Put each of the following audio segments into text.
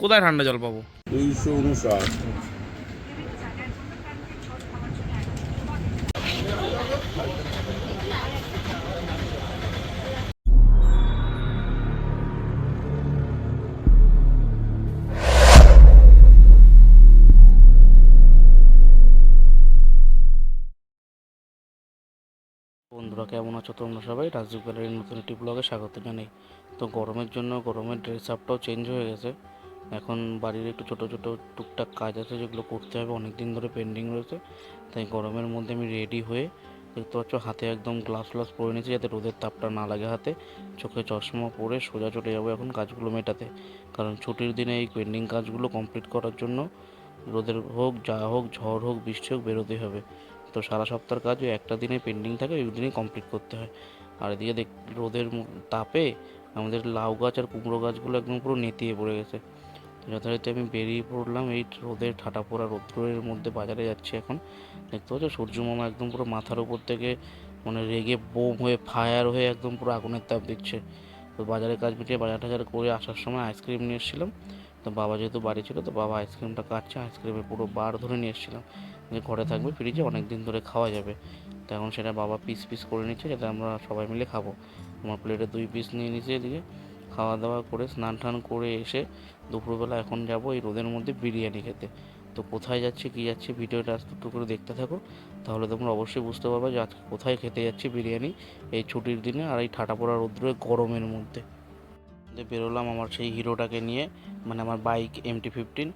কোথায় ঠান্ডা জল পাবো? দুইশো উনষাট বন্ধুরা কেমন আছো তোমরা সবাই? রাজীব গ্যালারির নতুন একটি ব্লগে স্বাগত জানাই। তো গরমের জন্য গরমের ড্রেস আপটাও চেঞ্জ হয়ে গেছে। এখন বাড়ির একটু ছোটো ছোটো টুকটাক কাজ আছে যেগুলো করতে হবে। অনেক দিন ধরে পেন্ডিং রয়েছে। তাই গরমের মধ্যে আমি রেডি হয়ে দেখতে পাচ্ছ হাতে একদম গ্লাভস গ্লাভস পরে নিয়েছি যাতে রোদের তাপটা না লাগে হাতে। চোখে চশমা পরে সোজা চলে যাব এখন কাজগুলো মেটাতে। কারণ ছুটির দিনে এই পেন্ডিং কাজগুলো কমপ্লিট করার জন্য রোদের হোক, যা হোক, ঝড় হোক, বৃষ্টি হোক বেরোতেই হবে। তো সারা সপ্তাহের কাজ ওই একটা দিনে পেন্ডিং থাকে, ওই দিনেই কমপ্লিট করতে হয়। আর এদিকে দেখ, রোদের তাপে আমাদের লাউ গাছ আর কুমড়ো গাছগুলো একদম পুরো নেতিয়ে পড়ে গেছে। যথারীতি আমি বেরিয়ে পড়লাম, এই রোদের ঠাটা পোড়া রোদ্রের মধ্যে বাজারে যাচ্ছি এখন। দেখতে পাচ্ছ সূর্য মামা একদম পুরো মাথার উপর থেকে মানে রেগে বোম হয়ে ফায়ার হয়ে একদম পুরো আগুনের তাপ দিচ্ছে। তো বাজারে কাজ মিটিয়ে বাজার টাজার করে আসার সময় আইসক্রিম নিয়ে এসেছিলাম। তো বাবা যেহেতু বাড়ি ছিল, তো বাবা আইসক্রিমটা কাটছে, আইসক্রিমের পুরো বার ধরে নিয়ে এসেছিলাম। যে ঘরে থাকবে ফ্রিজে অনেক দিন ধরে খাওয়া যাবে। তো এখন সেটা বাবা পিস পিস করে নিচ্ছে, যাতে আমরা সবাই মিলে খাব। আমার প্লেটে দুই পিস নিয়ে নিচ্ছে এদিকে। খাওয়া দাওয়া করে, স্নান টান করে এসে দুপুরবেলা এখন যাব এই রোদের মধ্যে বিরিয়ানি খেতে। তো কোথায় যাচ্ছে, কী যাচ্ছে ভিডিওটা আস্তে একটু করে দেখতে থাকো। তাহলে তোমরা অবশ্যই বুঝতে পারবে যে আজকে কোথায় খেতে যাচ্ছি বিরিয়ানি এই ছুটির দিনে আর এই ঠাটা পড়া রোদ্রে গরমের মধ্যে। দিয়ে বেরোলাম আমার সেই হিরোটাকে নিয়ে মানে আমার বাইক এমটি ফিফটিন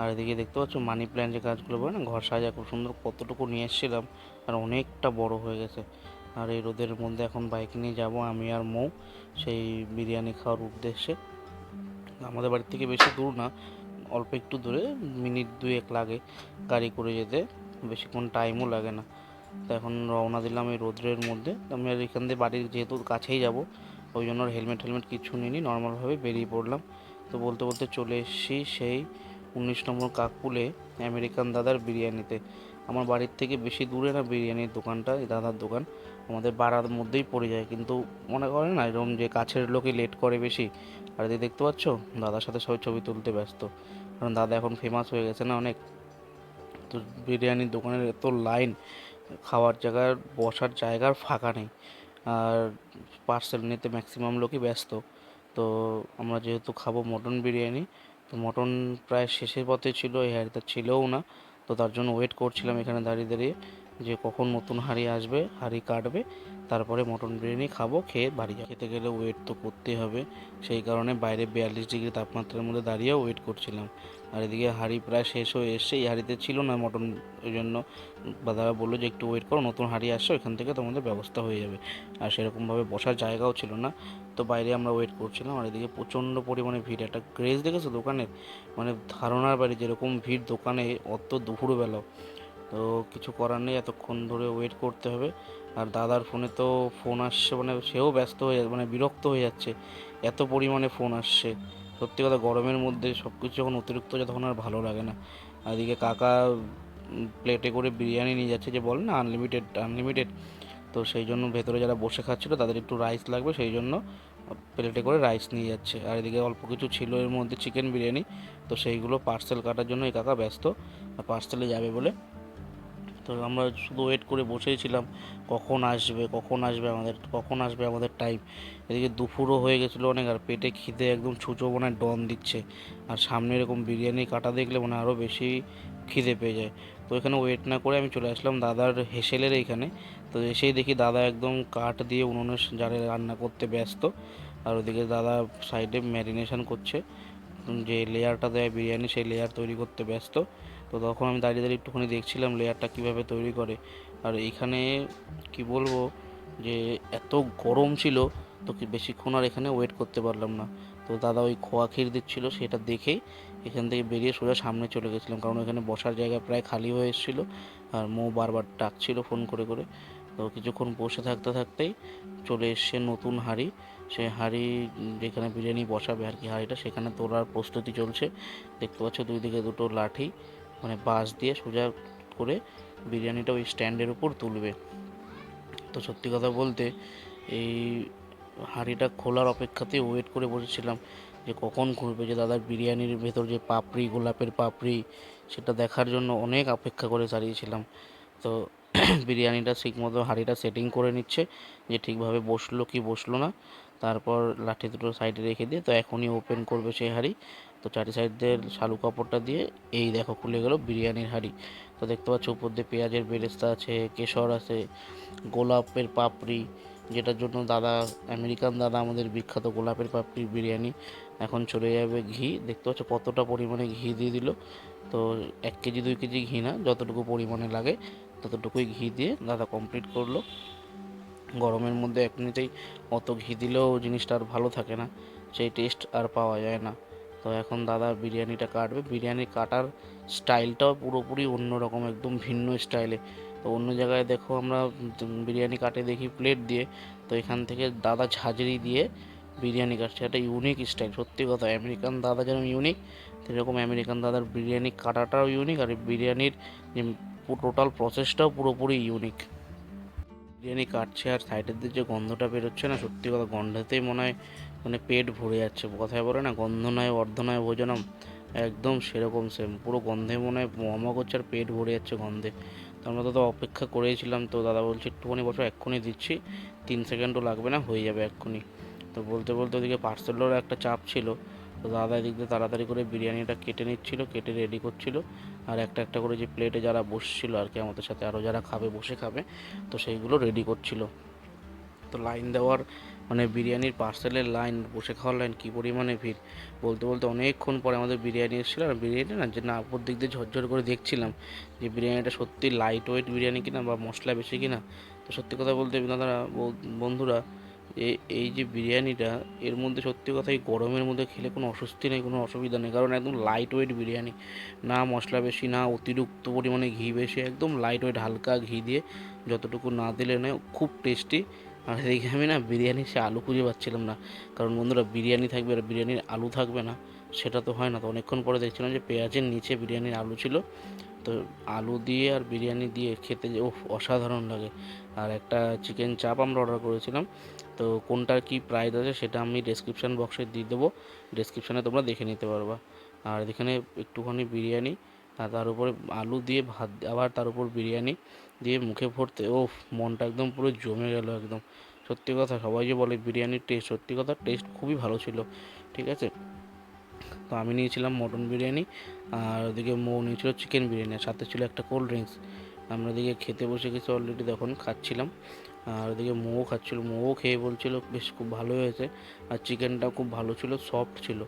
আর এদিকে দেখতে পাচ্ছ মানি প্ল্যান্ট যে কাজগুলো করে না, ঘর সাজা খুব সুন্দর কতটুকু নিয়ে এসেছিলাম, আর অনেকটা বড় হয়ে গেছে। আর এই রোদের মধ্যে এখন বাইক নিয়ে যাব আমি আর মৌ, সেই বিরিয়ানি খাওয়ার উদ্দেশ্যে। আমাদের বাড়ি থেকে বেশি দূর না, অল্প একটু দূরে, মিনিট দুয়েক লাগে গাড়ি করে যেতে, বেশিক্ষণ টাইমও লাগে না। তো এখন রওনা দিলাম এই রোদ্রের মধ্যে। আমি আর এখান দিয়ে বাড়ির যেহেতু কাছেই যাব ওই জন্য হেলমেট হেলমেট কিছু নিইনি নর্মালভাবে বেরিয়ে পড়লাম। তো বলতে বলতে চলে এসেছি সেই উনিশ নম্বর কাকপুলে আমেরিকান দাদার বিরিয়ানিতে। আমার বাড়ির থেকে বেশি দূরে না বিরিয়ানির দোকানটা, এই দাদার দোকান। আমাদের পাড়ার মধ্যেই পড়ে যায়, কিন্তু মনে করে না এরকম যে কাছের লোকে লেট করে বেশি। আর এদিকে দেখতে পাচ্ছ? দাদার সাথে সবাই ছবি তুলতে ব্যস্ত। কারণ দাদা এখন ফেমাস হয়ে গেছে না অনেক। তো বিরিয়ানির দোকানের এত লাইন খাওয়ার জায়গার বসার জায়গার ফাঁকা নেই। আর পার্সেল নিতে ম্যাক্সিমাম লোকই ব্যস্ত। তো আমরা যেহেতু খাব মটন বিরিয়ানি, তো মটন প্রায় শেষের পথে ছিল, এই হাঁড়িটা ছিলও না। তো তার জন্য ওয়েট করছিলাম এখানে দাঁড়িয়ে দাঁড়িয়ে যে কখন নতুন হাঁড়ি আসবে, হাঁড়ি কাটবে। তারপরে মটন বিরিয়ানি খাব, খেয়ে বাড়ি যাব। খেতে গেলে ওয়েট তো করতেই হবে। সেই কারণে বাইরে বিয়াল্লিশ ডিগ্রি তাপমাত্রার মধ্যে দাঁড়িয়েও ওয়েট করছিলাম। আর এদিকে হাঁড়ি প্রায় শেষ হয়ে এসছে। এই হাঁড়িতে ছিল না মটন, ওই জন্য দাদারা বলল যে, একটু ওয়েট করো, নতুন হাঁড়ি আসছে, ওইখান থেকে তোমাদের ব্যবস্থা হয়ে যাবে। আর সেরকমভাবে বসার জায়গাও ছিল না। তো বাইরে আমরা ওয়েট করছিলাম, আর এদিকে প্রচণ্ড পরিমাণে ভিড়। একটা ক্রেজ দেখেছ দোকানের? মানে ধারণার বাড়ি যেরকম ভিড় দোকানে অত দুপুরবেলাও তো কিছু করার নেই, এতক্ষণ ধরে ওয়েট করতে হবে। আর দাদার ফোনে তো ফোন আসছে মানে সেও ব্যস্ত হয়ে মানে বিরক্ত হয়ে যাচ্ছে। এত পরিমাণে ফোন আসছে। সত্যি কথা গরমের মধ্যে সব কিছু যখন অতিরিক্ত হয়ে তখন আর ভালো লাগে না। এদিকে কাকা প্লেটে করে বিরিয়ানি নিয়ে যাচ্ছে যে বলে না আনলিমিটেড আনলিমিটেড তো সেই জন্য ভেতরে যারা বসে খাচ্ছিলো তাদের একটু রাইস লাগবে, সেই জন্য প্লেটে করে রাইস নিয়ে যাচ্ছে। আর এদিকে অল্প কিছু ছিল এর মধ্যে চিকেন বিরিয়ানি, তো সেইগুলো পার্সেল কাটার জন্য এই কাকা ব্যস্ত পার্সেলে যাবে বলে তো আমরা শুধু ওয়েট করে বসেই ছিলাম, কখন আসবে কখন আসবে আমাদের, কখন আসবে আমাদের টাইম এদিকে দুপুরও হয়ে গেছিল অনেক আর পেটে খিদে একদম ছুঁচো মনে ডন দিচ্ছে। আর সামনে এরকম বিরিয়ানি কাটা দেখলে মনে আরও বেশি খিদে পেয়ে যায়। তো এখানে ওয়েট না করে আমি চলে আসলাম দাদার হেসেলের এইখানে তো এসেই দেখি দাদা একদম কাঠ দিয়ে উনুনে জারে রান্না করতে ব্যস্ত। আর ওদিকে দাদা সাইডে ম্যারিনেশন করছে। যে লেয়ারটা দেয় বিরিয়ানি, সেই লেয়ার তৈরি করতে ব্যস্ত। তো তখন আমি দাঁড়িয়ে দাঁড়িয়ে একটুখানি দেখছিলাম লেয়ারটা কীভাবে তৈরি করে। আর এখানে কি বলব যে এত গরম ছিল তো কি বেশিক্ষণ আর এখানে ওয়েট করতে পারলাম না। তো দাদা ওই খোয়া ক্ষীর দিচ্ছিল সেটা দেখেই এখান থেকে বেরিয়ে সোজা সামনে চলে গেছিলাম কারণ এখানে বসার জায়গা প্রায় খালি হয়ে এসেছিল আর মো বারবার ডাকছিল ফোন করে করে। তো কিছুক্ষণ বসে থাকতে থাকতেই চলে এসছে নতুন হাঁড়ি। সে হাঁড়ি যেখানে বিরিয়ানি বসাবে আর কি হাঁড়িটা সেখানে তোলার প্রস্তুতি চলছে। দেখতে পাচ্ছ দুই দিকে দুটো লাঠি মানে বাঁশ দিয়ে সোজা করে বিরিয়ানিটা ওই স্ট্যান্ডের উপর তুলবে। তো সত্যি কথা বলতে এই হাঁড়িটা খোলার অপেক্ষাতেই ওয়েট করে বসেছিলাম যে কখন খুলবে যে দাদার বিরিয়ানির ভেতর যে পাপড়ি, গোলাপের পাপড়ি, সেটা দেখার জন্য অনেক অপেক্ষা করে দাঁড়িয়েছিলাম। তো বিরিয়ানিটা ঠিক মতো হাঁড়িটা সেটিং করে নিচ্ছে, যে ঠিকভাবে বসল কি বসল না। তারপর লাঠি দুটো সাইডে রেখে দিয়ে, তো এখনই ওপেন করবে সেই হাঁড়ি। তো চারি সাইড দিয়ে শালু কাপড়টা দিয়ে এই দেখো খুলে গেল বিরিয়ানির হাঁড়ি। তো দেখতে পাচ্ছ উপর দিয়ে পেঁয়াজের বেরেস্তা আছে, কেশর আছে, গোলাপের পাপড়ি, যেটার জন্য দাদা, আমেরিকান দাদা আমাদের বিখ্যাত গোলাপের পাপড়ি বিরিয়ানি। এখন চলে যাবে ঘি। দেখতে পাচ্ছ কতটা পরিমাণে ঘি দিয়ে দিল। তো এক কেজি, দুই কেজি ঘি না, যতটুকু পরিমাণে লাগে ততটুকুই ঘি দিয়ে দাদা কমপ্লিট করল। গরমের মধ্যে এমনিতেই অত ঘি দিলেও জিনিসটা আর ভালো থাকে না, সেই টেস্ট আর পাওয়া যায় না। তো এখন দাদা বিরিয়ানিটা কাটবে। বিরিয়ানি কাটার স্টাইলটাও পুরোপুরি অন্যরকম, একদম ভিন্ন স্টাইলে। তো অন্য জায়গায় দেখো আমরা বিরিয়ানি কাটে দেখি প্লেট দিয়ে। তো এখান থেকে দাদা ঝাঁঝরি দিয়ে বিরিয়ানি কাটছে। একটা ইউনিক স্টাইল সত্যি কথা। আমেরিকান দাদা যেরকম ইউনিক সেরকম আমেরিকান দাদার বিরিয়ানি কাটাটাও ইউনিক আর বিরিয়ানির যে টোটাল প্রসেসটাও পুরোপুরি ইউনিক বিরিয়ানি কাটছে আর সাইডের দিয়ে যে গন্ধটা বেরোচ্ছে না, সত্যি কথা। গন্ধেতেই মনে হয় মানে পেট ভরে যাচ্ছে। কথায় বলে না গন্ধ নয় অর্ধ নয় ভোজনম, একদম সেরকম সেম পুরো গন্ধে মনে হয় মমা করছে আর পেট ভরে যাচ্ছে গন্ধে। তো আমরা তো অপেক্ষা করেছিলাম, তো দাদা বলছে, একটুখানি বসো, এক্ষুনি দিচ্ছি। তিন সেকেন্ডও লাগবে না, হয়ে যাবে এক্ষুনি। তো বলতে বলতে ওদিকে পার্সেলেরও একটা চাপ ছিল। তো দাদা এদিক দিয়ে তাড়াতাড়ি করে বিরিয়ানিটা কেটে নিচ্ছিল, কেটে রেডি করছিল। আর একটা একটা করে যে প্লেটে যারা বসছিল আর কি, আমাদের সাথে আরও যারা খাবে, বসে খাবে, তো সেইগুলো রেডি করছিল। তো লাইন দেওয়ার মানে বিরিয়ানির পার্সেলের লাইন বসে খাওয়ার লাইন কী পরিমাণে ভিড়? বলতে বলতে অনেকক্ষণ পরে আমাদের বিরিয়ানি এসেছিল। আর বিরিয়ানি না, যে না, উপর দিক দিয়ে ঝরঝর করে দেখছিলাম যে বিরিয়ানিটা সত্যি লাইট ওয়েট বিরিয়ানি কিনা বা মশলা বেশি কিনা। তো সত্যি কথা বলতে দাদারা বন্ধুরা এই এই যে বিরিয়ানিটা, এর মধ্যে সত্যি কথা এই গরমের মধ্যে খেলে কোনো অস্বস্তি নেই, কোনো অসুবিধা নেই। কারণ একদম লাইট ওয়েট বিরিয়ানি। না মশলা বেশি, না অতিরিক্ত পরিমাণে ঘি বেশি, একদম লাইট ওয়েট হালকা ঘি দিয়ে যতটুকু না দিলে নয়, খুব টেস্টি আর এদিকে আমি না বিরিয়ানির সে আলু খুঁজে পাচ্ছিলাম না। কারণ বন্ধুরা, বিরিয়ানি থাকবে আর বিরিয়ানির আলু থাকবে না। সেটা তো হয় না। তো অনেকক্ষণ পরে দেখছিলাম যে পেঁয়াজের নিচে বিরিয়ানির আলু ছিল। তো আলু দিয়ে আর বিরিয়ানি দিয়ে খেতে যে ওফ, অসাধারণ লাগে। আর একটা চিকেন চাপ আমরা অর্ডার করেছিলাম। তো কোনটার কী প্রাইস আছে সেটা আমি ডেসক্রিপশান বক্সে দিয়ে দেবো। ডেসক্রিপশানে তোমরা দেখে নিতে পারবা। আর এখানে একটুখানি বিরিয়ানি আর তার উপরে আলু দিয়ে ভাত, আবার তার উপর বিরিয়ানি দিয়ে মুখে ভরতে। ও মনটা একদম পুরো জমে গেল একদম। সত্যি কথা, সবাই যে বলে বিরিয়ানির টেস্ট সত্যি কথা টেস্ট খুবই ভালো ছিল, ঠিক আছে? তো আমি নিয়েছিলাম মটন বিরিয়ানি, আর ওদিকে মৌ নিয়েছিল চিকেন বিরিয়ানি, আর সাথে ছিল একটা কোল্ড ড্রিঙ্কস আমরা ওদিকে খেতে বসে গেছি অলরেডি তখন খাচ্ছিলাম। আর ওদিকে মৌ খাচ্ছিল মৌ খেয়ে বলছিল, বেশ, খুব ভালো হয়েছে। আর চিকেনটাও খুব ভালো ছিল সফট ছিল।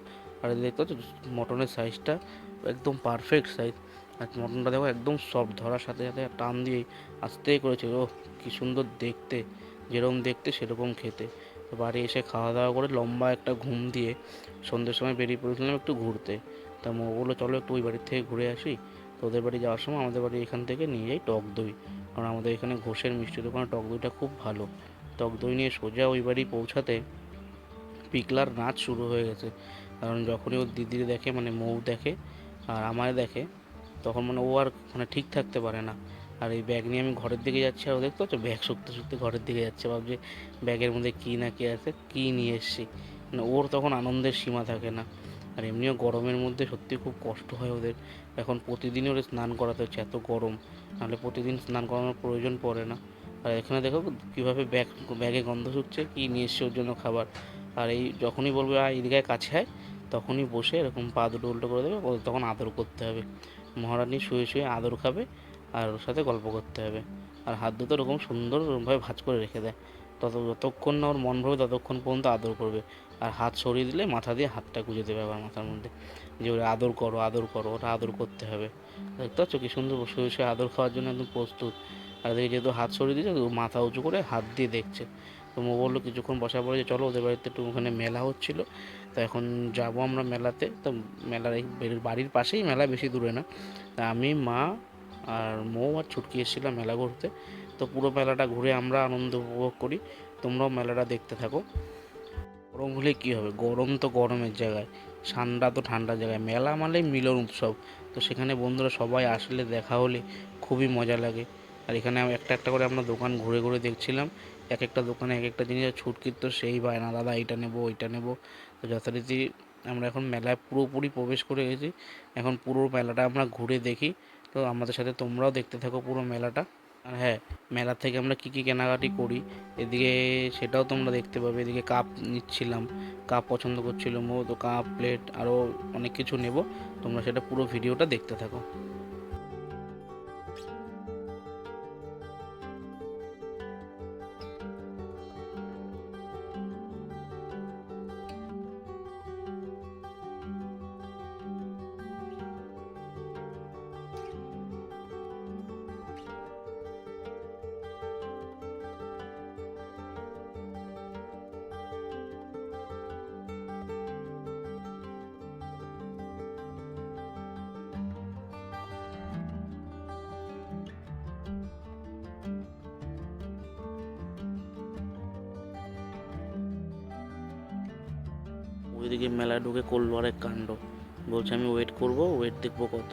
আর দেখতে পাচ্ছ মটনের সাইজটা একদম পারফেক্ট সাইজ আর মটনটা দেখো একদম সফট ধরার সাথে সাথে টান দিয়েই আস্তেই করেছে। ও কী সুন্দর দেখতে। যেরকম দেখতে সেরকম খেতে। বাড়ি এসে খাওয়া দাওয়া করে লম্বা একটা ঘুম দিয়ে সন্ধ্যের সময় বেরিয়ে পড়েছিলাম একটু ঘুরতে। তা মৌ বলল, চলো একটু ওই বাড়ির থেকে ঘুরে আসি। তো ওদের বাড়ি যাওয়ার সময় আমাদের বাড়ি এখান থেকে নিয়ে যাই টক দই। কারণ আমাদের এখানে ঘোষের মিষ্টির দোকানে টক দইটা খুব ভালো। টক দই নিয়ে সোজা ওই বাড়ি পৌঁছাতে পিকলার নাচ শুরু হয়ে গেছে। কারণ যখনই ওর দিদির দেখে মানে মৌ দেখে আর আমায় দেখে, তখন মানে ও আর মানে ঠিক থাকতে পারে না। আর এই ব্যাগ নিয়ে আমি ঘরের দিকে যাচ্ছি আর ও দেখতে পাচ্ছ ব্যাগ শুকতে শুকতে ঘরের দিকে যাচ্ছে। ভাবছে ব্যাগের মধ্যে কী না কী আছে, কী নিয়ে এসছি? মানে ওর তখন আনন্দের সীমা থাকে না। আর এমনিও গরমের মধ্যে সত্যি খুব কষ্ট হয় ওদের। এখন প্রতিদিনই ওদের স্নান করাতে হচ্ছে, এত গরম। নাহলে প্রতিদিন স্নান করানোর প্রয়োজন পড়ে না। আর এখানে দেখো কীভাবে ব্যাগ ব্যাগে গন্ধ শুকছে, কী নিয়ে এসছে ওর জন্য খাবার। আর এই যখনই বলবে এদিকে কাছে আয়, তখনই বসে এরকম পা দুটো উল্টো করে দেবে তখন আদর করতে হবে। মহারানী শুয়ে শুয়ে আদর খাবে আর ওর সাথে গল্প করতে হবে। আর হাত দুটো এরকম সুন্দরভাবে ভাঁজ করে রেখে দেয়। তত, যতক্ষণ না ওর মন ভরবে, ততক্ষণ পর্যন্ত আদর করবে। আর হাত সরিয়ে দিলে মাথা দিয়ে হাতটা গুঁজে দেবে আবার মাথার মধ্যে। যে ওরা আদর করো আদর করো, ওটা আদর করতে হবে। দেখতে পাচ্ছ কি সুন্দর শুয়ে শুয়ে আদর খাওয়ার জন্য একদম প্রস্তুত। আর দেখি যেহেতু হাত সরিয়ে দিয়েছে মাথা উঁচু করে হাত দিয়ে দেখছে। তো মো বলল কিছুক্ষণ বসার পরে যে চলো ওদের বাড়িতে একটু ওখানে মেলা হচ্ছিল। তো এখন যাব আমরা মেলাতে। তো মেলার এই বাড়ির পাশেই মেলা, বেশি দূরে না। তা আমি, মা আর মৌ আর ছুটকি এসেছিলাম মেলা ঘুরতে। তো পুরো মেলাটা ঘুরে আমরা আনন্দ উপভোগ করি। তোমরাও মেলাটা দেখতে থাকো। গরম হলে কী হবে? গরম তো গরমের জায়গায়। ঠান্ডা তো ঠান্ডার জায়গায়। মেলা মানে মিলন উৎসব। তো সেখানে বন্ধুরা সবাই আসলে দেখা হলে খুবই মজা লাগে। আর এখানে একটা একটা করে আমরা দোকান ঘুরে ঘুরে দেখছিলাম। এক একটা দোকানে এক একটা জিনিস ছুটকির তো সেই বায়না দাদা, এইটা নেব, ওইটা নেব। তো যথারীতি আমরা এখন মেলায় পুরোপুরি প্রবেশ করে গেছি। এখন পুরো মেলাটা আমরা ঘুরে দেখি। তো আমাদের সাথে তোমরাও দেখতে থাকো পুরো মেলাটা। আর হ্যাঁ মেলা থেকে আমরা কী কী কেনাকাটি করি, এদিকে সেটাও তোমরা দেখতে পাবে। এদিকে কাপ নিচ্ছিলাম, কাপ পছন্দ করছিল মো তো কাপ, প্লেট, আরও অনেক কিছু নেব। তোমরা সেটা পুরো ভিডিওটা দেখতে থাকো। ওইদিকে মেলায় ঢুকে করল আরেক কাণ্ড। বলছে, আমি ওয়েট করব ওয়েট দেখব কত।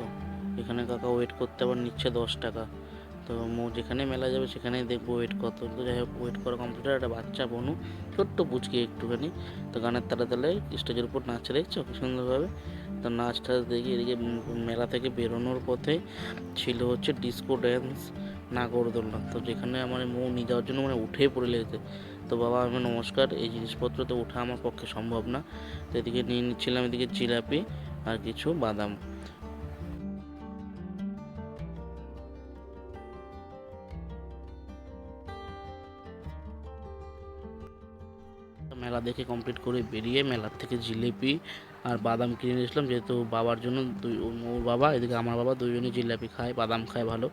এখানে কাকা ওয়েট করতে আবার নিচ্ছে দশ টাকা। তো মো যেখানে মেলা যাবে সেখানেই দেখব ওয়েট কত। তো যাই হোক ওয়েট করা কমপ্লিট একটা বাচ্চা বনু, ছোট্ট পুচকি একটুখানি। তো গানের তালে তালে স্টেজের উপর নাচ দেখছ? কি সুন্দরভাবে। তো নাচ টাচ দেখি এদিকে মেলা থেকে বেরোনোর পথে ছিল হচ্ছে ডিস্কো ড্যান্স নাগরদোলনা তো যেখানে আমার মৌ নিয়ে যাওয়ার জন্য মানে উঠেই পড়ে লেগেছে। তো বাবা, আমি নমস্কার, এই জিনিসপত্র তো ওঠা আমার পক্ষে সম্ভব না। তো এদিকে নিয়ে নিচ্ছিলাম এদিকে জিলাপি আর কিছু বাদাম। দেখে কমপ্লিট করে বেরিয়ে মেলার থেকে জিলিপি আর বাদাম কিনে নিয়েছিলাম যেহেতু বাবার জন্য দুই ওর বাবা, এদিকে আমার বাবা দুজনেই জিলাপি খায়, বাদাম খায় ভালো।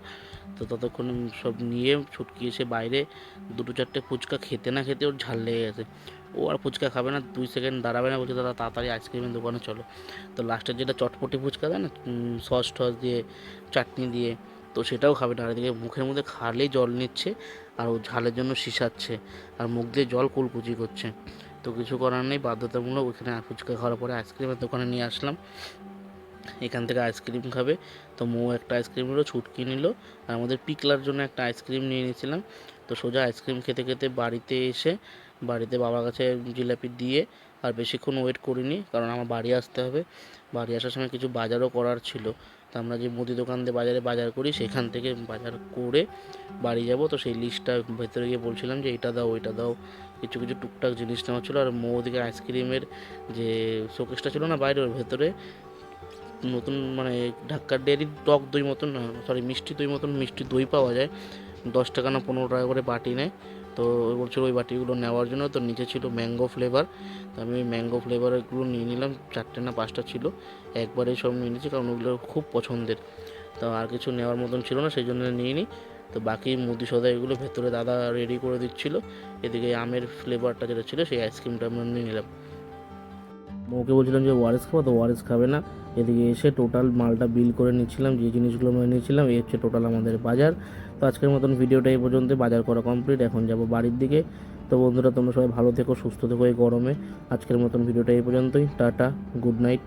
তো ততক্ষণ সব নিয়ে ছুটকি এসে বাইরে দুটো চারটে ফুচকা খেতে না খেতে ওর ঝাল লেগে গেছে। ও আর ফুচকা খাবে না, দুই সেকেন্ড দাঁড়াবে না, বলছে, দাদা, তাড়াতাড়ি আইসক্রিমের দোকানে চলো। তো লাস্টের যেটা চটপটি ফুচকা দেয় না সস টস দিয়ে, চাটনি দিয়ে, তো সেটাও খাবে না। আর এদিকে মুখের মধ্যে খালেই জল নিচ্ছে আর ও ঝালের জন্য শিশাচ্ছে আর মুখ দিয়ে জল কুলকুচি করছে। তো কিছু করার নেই, বাধ্যতামূলক ওইখানে ফুচকা খাওয়ার পরে আইসক্রিমের দোকানে নিয়ে আসলাম। এখান থেকে আইসক্রিম খাবে। তো মৌ একটা আইসক্রিম নিল, ছুটকি নিল, আর আমাদের পিকলার জন্য একটা আইসক্রিম নিয়ে নিয়েছিলাম। তো সোজা আইসক্রিম খেতে খেতে বাড়িতে এসে, বাড়িতে বাবার কাছে জিলাপি দিয়ে আর বেশিক্ষণ ওয়েট করিনি, কারণ আমার বাড়ি আসতে হবে। বাড়ি আসার সময় কিছু বাজারও করার ছিল। তো আমরা যে মুদি দোকান দিয়ে বাজারে বাজার করি, সেখান থেকে বাজার করে বাড়ি যাব। তো সেই লিস্টটা ভেতরে গিয়ে বলছিলাম যে, এটা দাও, ওইটা দাও। কিছু কিছু টুকটাক জিনিস নেওয়া ছিল। আর মৌ ওদিকে আইসক্রিমের যে শোকেসটা ছিল না বাইরে ওর ভেতরে, নতুন মানে ঢাক্কার ডেয়ারি টক দই মতন সরি মিষ্টি দই মতন মিষ্টি দই পাওয়া যায়। দশ টাকা না পনেরো টাকা করে বাটি নেয়। তো বলছিল ওই বাটিগুলো নেওয়ার জন্য, তো নিচে ছিল ম্যাঙ্গো ফ্লেভার। তো আমি ওই ম্যাঙ্গো ফ্লেভারগুলো নিয়ে নিলাম, চারটে না পাঁচটা ছিল, একবারেই সব নিয়ে নিয়েছি, কারণ ওগুলো খুব পছন্দের। তো আর কিছু নেওয়ার মতন ছিল না, সেই জন্য নিয়ে নিই। তো বাকি মুদি সদা এগুলো ভেতরে দাদা রেডি করে দিচ্ছিল, এদিকে আমের ফ্লেভারটা যেটা ছিল, সেই আইসক্রিমটা আমরা নিয়ে নিলাম। ওকে বলছিলাম যে ওয়ারেস খাব, তো ওয়ারেস খাবে না। এদিকে এসে টোটাল মালটা বিল করে নিচ্ছিলাম, যে জিনিসগুলো আমরা নিয়েছিলাম, এই হচ্ছে টোটাল আমাদের বাজার। তো আজকের মতন ভিডিওটা এই পর্যন্ত বাজার করা কমপ্লিট এখন যাব বাড়ির দিকে। তো বন্ধুরা, তোমরা সবাই ভালো থেকো, সুস্থ থেকো এই গরমে। আজকের মতন ভিডিওটা এই পর্যন্তই। Tata good night